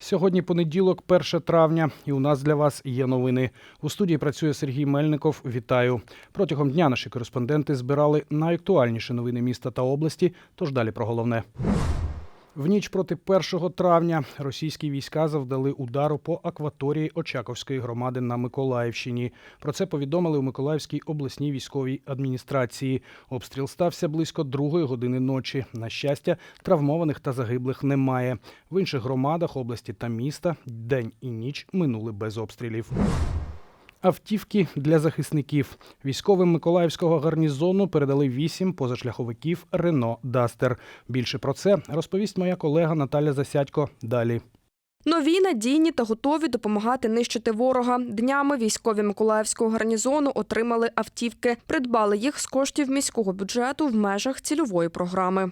Сьогодні понеділок, 1 травня, і у нас для вас є новини. У студії працює Сергій Мельников. Вітаю. Протягом дня наші кореспонденти збирали найактуальніші новини міста та області. Тож далі про головне. В ніч проти 1 травня російські війська завдали удару по акваторії Очаковської громади на Миколаївщині. Про це повідомили у Миколаївській обласній військовій адміністрації. Обстріл стався близько другої години ночі. На щастя, травмованих та загиблих немає. В інших громадах області та міста день і ніч минули без обстрілів. Автівки для захисників військовим Миколаївського гарнізону передали вісім позашляховиків Рено Дастер. Більше про це розповість моя колега Наталя Засядько. Далі. Нові, надійні та готові допомагати нищити ворога. Днями військові Миколаївського гарнізону отримали автівки. Придбали їх з коштів міського бюджету в межах цільової програми.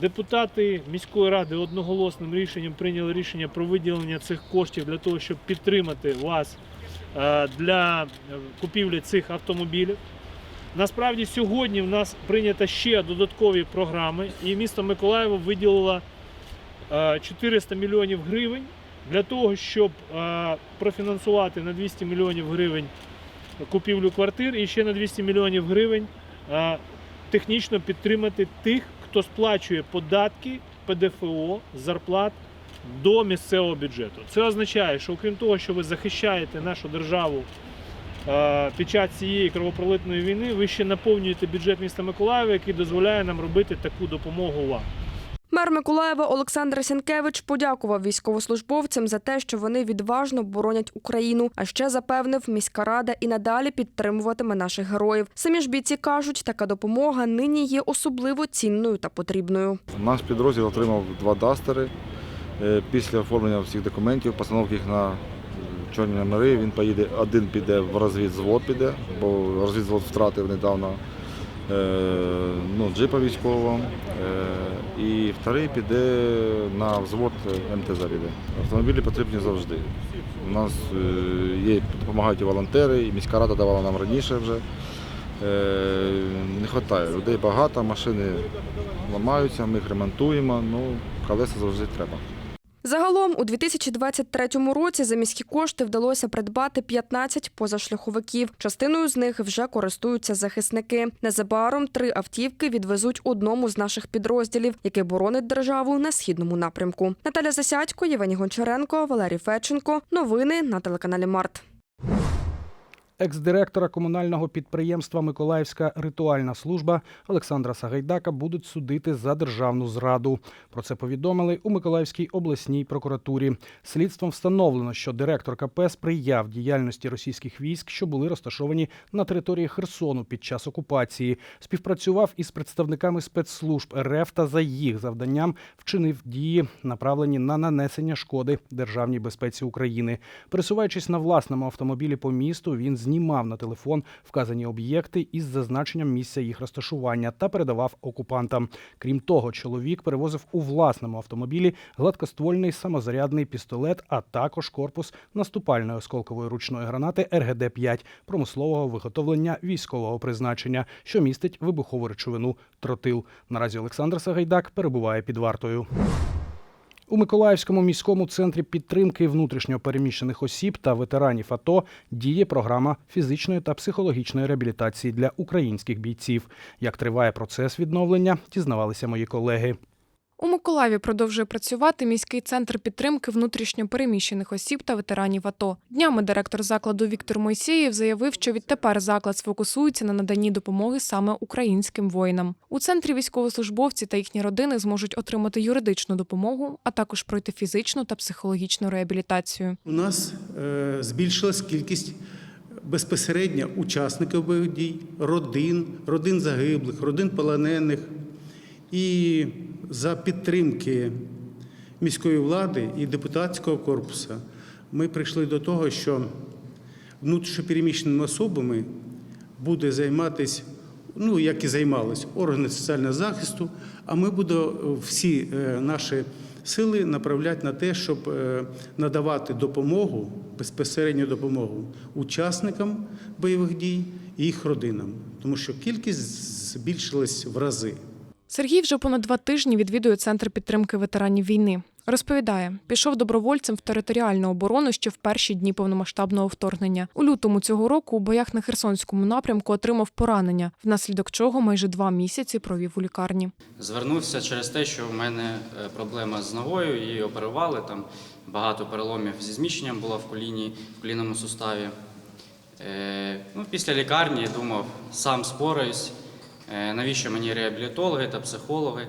Депутати міської ради одноголосним рішенням прийняли рішення про виділення цих коштів для того, щоб підтримати вас для е, купівлі цих автомобілів. Насправді сьогодні в нас прийнято ще додаткові програми, і місто Миколаєво виділило е, 400 мільйонів гривень для того, щоб е, профінансувати на 200 мільйонів гривень купівлю квартир і ще на 200 мільйонів гривень е, технічно підтримати тих, хто сплачує податки, ПДФО, зарплат до місцевого бюджету. Це означає, що окрім того, що ви захищаєте нашу державу е, під час цієї кровопролитної війни, ви ще наповнюєте бюджет міста Миколаєва, який дозволяє нам робити таку допомогу вам. Мер Миколаєва Олександр Сінкевич подякував військовослужбовцям за те, що вони відважно боронять Україну. А ще запевнив, міська рада і надалі підтримуватиме наших героїв. Самі ж бійці кажуть, така допомога нині є особливо цінною та потрібною. Наш підрозділ отримав два дастери. Е, Після оформлення всіх документів, постановки їх на чорні номери, він поїде, один піде в розвідзвод, піде, бо розвідзвод втратив недавно е, ну, джипа військового. Е, І вторий піде на взвод МТЗ піде. Автомобілі потрібні завжди. У нас є, допомагають і волонтери, і міська рада давала нам раніше вже. Не вистачає. Людей багато, машини ламаються, ми їх ремонтуємо, ну, колеса завжди треба. Загалом у 2023 році за міські кошти вдалося придбати 15 позашляховиків. Частиною з них вже користуються захисники. Незабаром три автівки відвезуть одному з наших підрозділів, який боронить державу на східному напрямку. Наталя Засядько, Євгеній Гончаренко, Валерій Феченко. Новини на телеканалі Март. Екс-директора комунального підприємства Миколаївська ритуальна служба Олександра Сагайдака будуть судити за державну зраду. Про це повідомили у Миколаївській обласній прокуратурі. Слідством встановлено, що директор КП сприяв діяльності російських військ, що були розташовані на території Херсону під час окупації. Співпрацював із представниками спецслужб РФ та за їх завданням вчинив дії, направлені на нанесення шкоди державній безпеці України. Пересуваючись на власному автомобілі по місту, він знімав на телефон вказані об'єкти із зазначенням місця їх розташування та передавав окупантам. Крім того, чоловік перевозив у власному автомобілі гладкоствольний самозарядний пістолет, а також корпус наступальної осколкової ручної гранати РГД-5 промислового виготовлення військового призначення, що містить вибухову речовину тротил. Наразі Олександр Сагайдак перебуває під вартою. У Миколаївському міському центрі підтримки внутрішньопереміщених осіб та ветеранів АТО діє програма фізичної та психологічної реабілітації для українських бійців. Як триває процес відновлення, дізнавалися мої колеги. У Миколаєві продовжує працювати міський центр підтримки внутрішньо переміщених осіб та ветеранів АТО. Днями директор закладу Віктор Мойсєєв заявив, що відтепер заклад сфокусується на наданні допомоги саме українським воїнам. У центрі військовослужбовці та їхні родини зможуть отримати юридичну допомогу, а також пройти фізичну та психологічну реабілітацію. У нас е, збільшилась кількість безпосередньо учасників бойових дій, родин, родин загиблих, родин полонених. І за підтримки міської влади і депутатського корпусу ми прийшли до того, що внутрішньопереміщеними особами буде займатися, ну як і займалися, органи соціального захисту, а ми будемо всі е, наші сили направляти на те, щоб е, надавати допомогу, безпосередню допомогу учасникам бойових дій і їх родинам, тому що кількість збільшилась в рази. Сергій вже понад два тижні відвідує центр підтримки ветеранів війни. Розповідає, пішов добровольцем в територіальну оборону ще в перші дні повномасштабного вторгнення. У лютому цього року у боях на Херсонському напрямку отримав поранення, внаслідок чого майже два місяці провів у лікарні. Звернувся через те, що в мене е, проблема з ногою, її оперували. Там багато переломів зі зміщенням було в коліні, в колінному суставі. Е, ну, після лікарні думав, сам спораюсь, навіщо мені реабілітологи та психологи.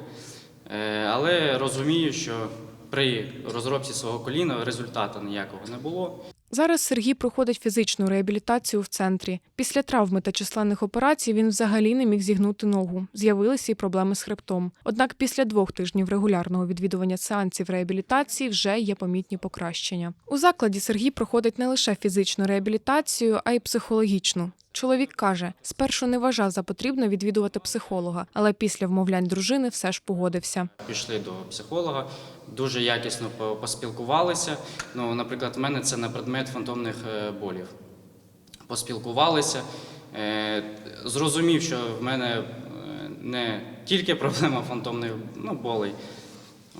Е, але розумію, що при розробці свого коліна результату ніякого не було. Зараз Сергій проходить фізичну реабілітацію в центрі. Після травми та численних операцій він взагалі не міг зігнути ногу. З'явилися й проблеми з хребтом. Однак після двох тижнів регулярного відвідування сеансів реабілітації вже є помітні покращення. У закладі Сергій проходить не лише фізичну реабілітацію, а й психологічну. Чоловік каже, спершу не вважав за потрібне відвідувати психолога, але після вмовлянь дружини все ж погодився. Пішли до психолога, дуже якісно поспілкувалися. Ну, наприклад, в мене це на предмет фантомних е, болів. Поспілкувалися, е, зрозумів, що в мене е, не тільки проблема фантомних ну, болей.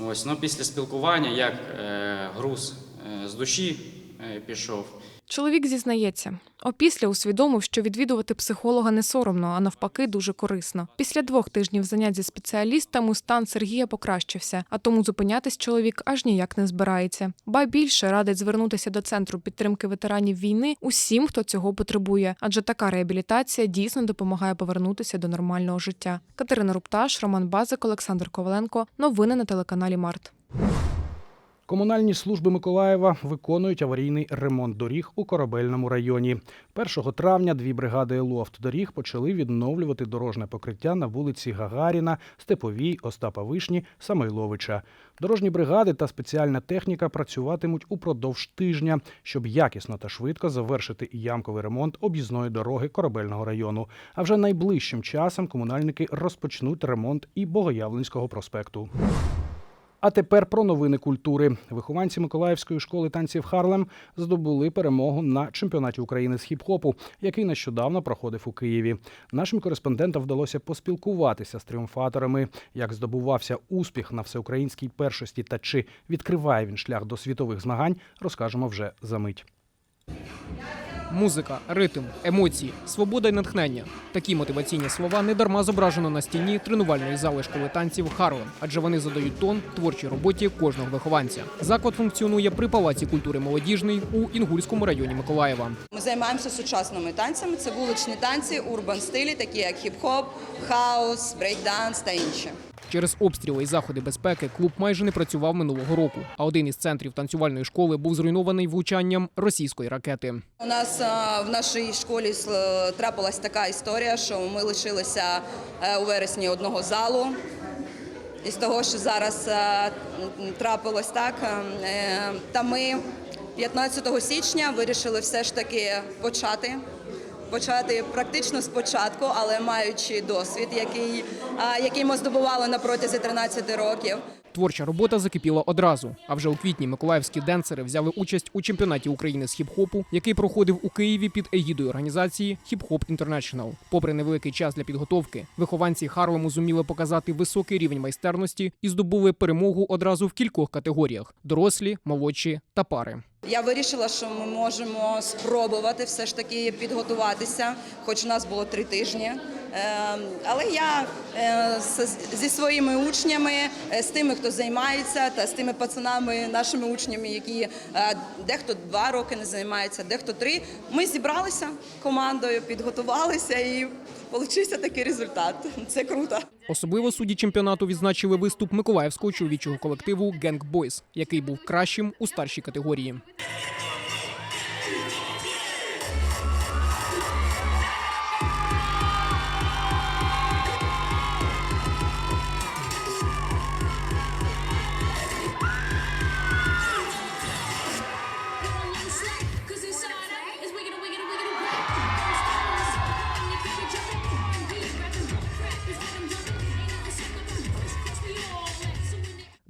Ось, ну, після спілкування, як груз з душі пішов. Чоловік зізнається, опісля усвідомив, що відвідувати психолога не соромно, а навпаки, дуже корисно. Після двох тижнів занять зі спеціалістами стан Сергія покращився, а тому зупинятись чоловік аж ніяк не збирається. Ба більше радить звернутися до центру підтримки ветеранів війни усім, хто цього потребує, адже така реабілітація дійсно допомагає повернутися до нормального життя. Катерина Рупташ, Роман Базик, Олександр Коваленко. Новини на телеканалі Март. Комунальні служби Миколаєва виконують аварійний ремонт доріг у корабельному районі. 1 травня дві бригади «Лофт-доріг» почали відновлювати дорожне покриття на вулиці Гагаріна, Степовій, Остапа Вишні, Самойловича. Дорожні бригади та спеціальна техніка працюватимуть упродовж тижня, щоб якісно та швидко завершити ямковий ремонт об'їзної дороги корабельного району. А вже найближчим часом комунальники розпочнуть ремонт і Богоявленського проспекту. А тепер про новини культури. Вихованці Миколаївської школи танців Харлем здобули перемогу на чемпіонаті України з хіп-хопу, який нещодавно проходив у Києві. Нашим кореспондентам вдалося поспілкуватися з тріумфаторами, як здобувався успіх на всеукраїнській першості та чи відкриває він шлях до світових змагань, розкажемо вже за мить. Музика, ритм, емоції, свобода і натхнення. Такі мотиваційні слова недарма зображено на стіні тренувальної зали школи танців Харлем, адже вони задають тон творчій роботі кожного вихованця. Заклад функціонує при Палаці культури молодіжний у Інгульському районі Миколаєва. Ми займаємося сучасними танцями. Це вуличні танці, урбан стилі, такі як хіп-хоп, хаус, брейкданс та інші. Через обстріли і заходи безпеки клуб майже не працював минулого року. А один із центрів танцювальної школи був зруйнований влучанням російської ракети. У нас в нашій школі трапилась така історія, що ми лишилися е, у вересні одного залу. Із того, що зараз е, трапилось так, е, та ми 15 січня вирішили все ж таки почати. Почати практично спочатку, але маючи досвід, який, який ми здобували на протязі 13 років. Творча робота закипіла одразу. А вже у квітні миколаївські денсери взяли участь у чемпіонаті України з хіп-хопу, який проходив у Києві під егідою організації Хіп-Хоп Інтернешнл. Попри невеликий час для підготовки, вихованці Харлему зуміли показати високий рівень майстерності і здобули перемогу одразу в кількох категоріях: дорослі, молодші та пари. Я вирішила, що ми можемо спробувати все ж таки підготуватися, хоч у нас було три тижні. Е, Але я е, зі своїми учнями, е, з тими, хто займається, та з тими пацанами, нашими учнями, які е, дехто два роки не займається, дехто три. Ми зібралися командою, підготувалися і получився такий результат. Це круто. Особливо судді чемпіонату відзначили виступ миколаївського чоловічого колективу Gang Boys, який був кращим у старшій категорії.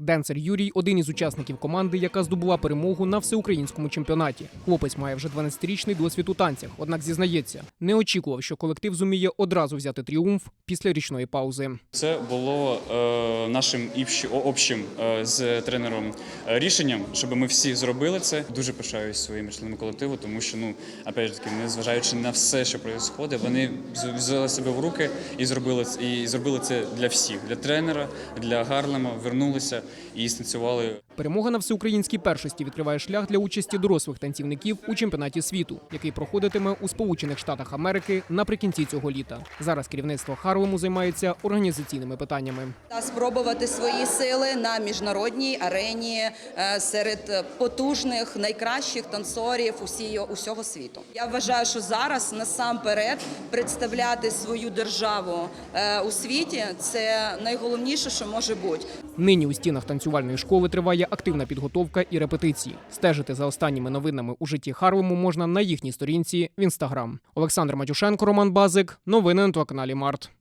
Денсер Юрій один із учасників команди, яка здобула перемогу на всеукраїнському чемпіонаті. Хлопець має вже 12-річний досвід у танцях, однак зізнається, не очікував, що колектив зуміє одразу взяти тріумф після річної паузи. Це було е, нашим общим е, з тренером е, рішенням, щоб ми всі зробили це. Дуже пишаюсь своїми членами колективу, тому що ну опять же таки, незважаючи на все, що відбувається, вони взяли себе в руки і зробили і зробили це для всіх, для тренера, для Гарлема. Вернулися і станцювали Перемога на всеукраїнській першості відкриває шлях для участі дорослих танцівників у чемпіонаті світу, який проходитиме у Сполучених Штатах Америки наприкінці цього літа. Зараз керівництво Харлему займається організаційними питаннями. Та спробувати свої сили на міжнародній арені е, серед потужних найкращих танцорів усі, усього світу. Я вважаю, що зараз насамперед представляти свою державу е, у світі це найголовніше, що може бути. Нині у стінах танцювальної школи триває активна підготовка і репетиції. Стежити за останніми новинами у житті Харлему можна на їхній сторінці в інстаграм. Олександр Матюшенко, Роман Базик. Новини на телеканалі Март.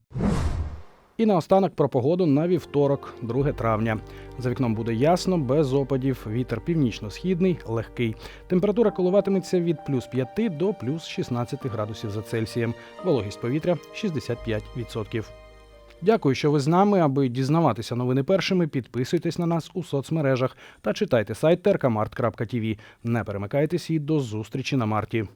І наостанок про погоду на вівторок, 2 травня. За вікном буде ясно, без опадів. Вітер північно-східний, легкий. Температура коливатиметься від плюс 5 до плюс 16 градусів за Цельсієм. Вологість повітря 65%. Дякую, що ви з нами. Аби дізнаватися новини першими, підписуйтесь на нас у соцмережах та читайте сайт terkamart.tv. Не перемикайтесь і до зустрічі на марті.